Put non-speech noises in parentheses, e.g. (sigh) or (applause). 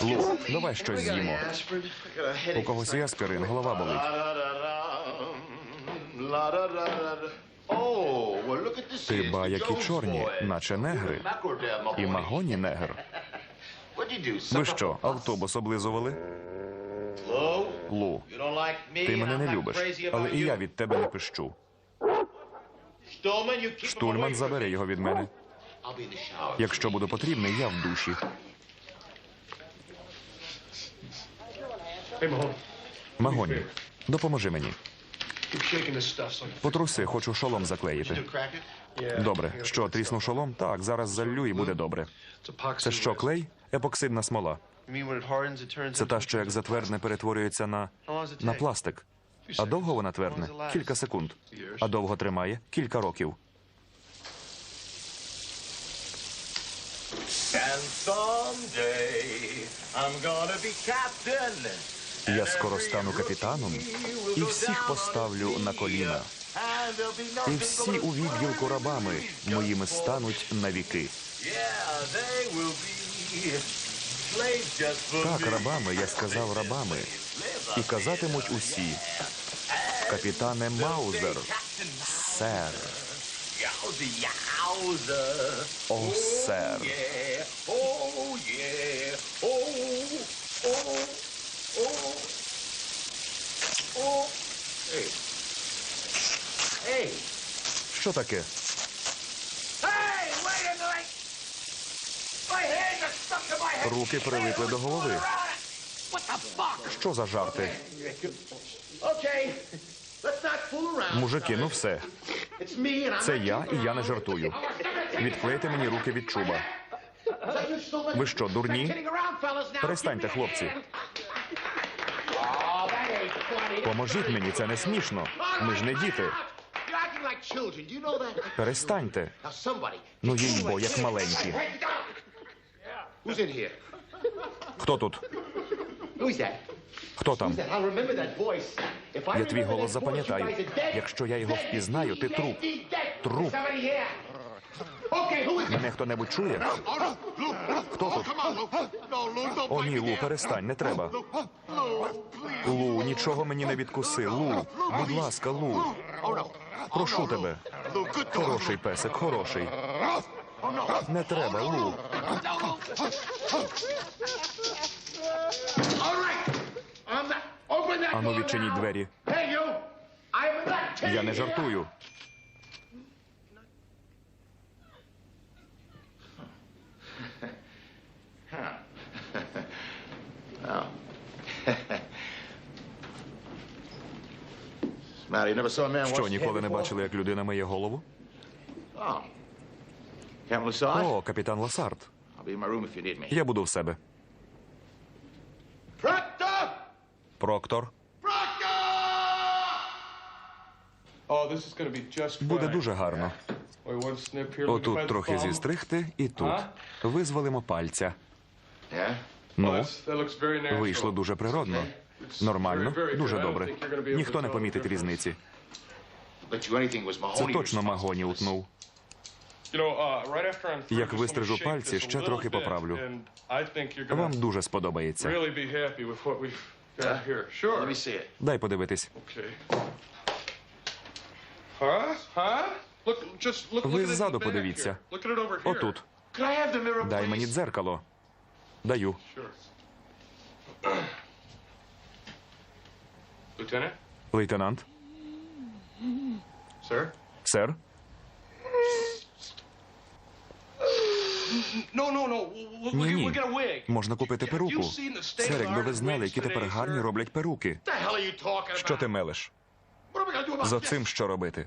Лу, давай щось з'їмо. У когось є аспірин, голова болить. Oh, Ти ба, які чорні, наче негри. І магоні негр. Ви що, автобус облизували? Лу, ти мене не любиш, але і я від тебе не пищу. Штульман me. його від мене. Якщо буду потрібний, я в душі. Магоні, допоможи мені. Потруси, хочу шолом заклеїти. Добре, що тріснув шолом? Так, зараз заллю і буде добре. It's epoxy Це що, клей? Епоксидна смола. Це та, що як затвердне перетворюється на, на пластик. А довго вона твердне? Кілька секунд. А довго тримає? Кілька років. And someday I'm gonna be captain. Я скоро стану капітаном і всіх поставлю на коліна. І всі у відділку рабами моїми стануть навіки. Так, рабами, я сказав рабами. І казатимуть усі. Капітане Маузер, сер, о, сер. My head. Руки прилипли до голови. Що за жарти? Мужики, ну все. Це я, і я не жартую. Відклейте мені руки від чуба. Ви що, дурні? Перестаньте, хлопці. Поможіть мені, це не смішно. Ми ж не діти. Перестаньте. Ну, їй бо, як маленькі. Хто тут? Хто там? Я твій голос запам'ятаю. Якщо я його впізнаю, ти труп. Труп. Мене хто-небудь чує? Хто тут? О, ні, Лу, перестань, не треба. Лу, нічого мені не відкуси. Лу, будь ласка, Лу. Прошу тебе. Хороший песик, хороший. Не треба, Лу. Ану, відчиніть двері. Я не жартую. (laughs) Matter, Що, ніколи не бачили, як людина миє голову? Oh. О, капітан Ласард. Я буду в себе. Проктор. Oh, Буде дуже гарно. Отут трохи зістригти і тут. Визволимо пальця. Oh, Ну, вийшло дуже природно. Нормально, дуже добре. Ніхто не помітить різниці. Це точно Магоні утнув. Uh, Як вистрижу пальці, ще трохи поправлю. Вам дуже сподобається. Дай подивитись. Ви ззаду подивіться. Отут. Дай мені дзеркало. Даю. Lieutenant? Лейтенант. Sir? Сер. No, no, no. We'll, we'll, Ні, ні. we'll get a wig. Можна купити перуку. Сер, якби ви знали, які тепер гарні роблять перуки. Що ти мелеш? За цим що робити?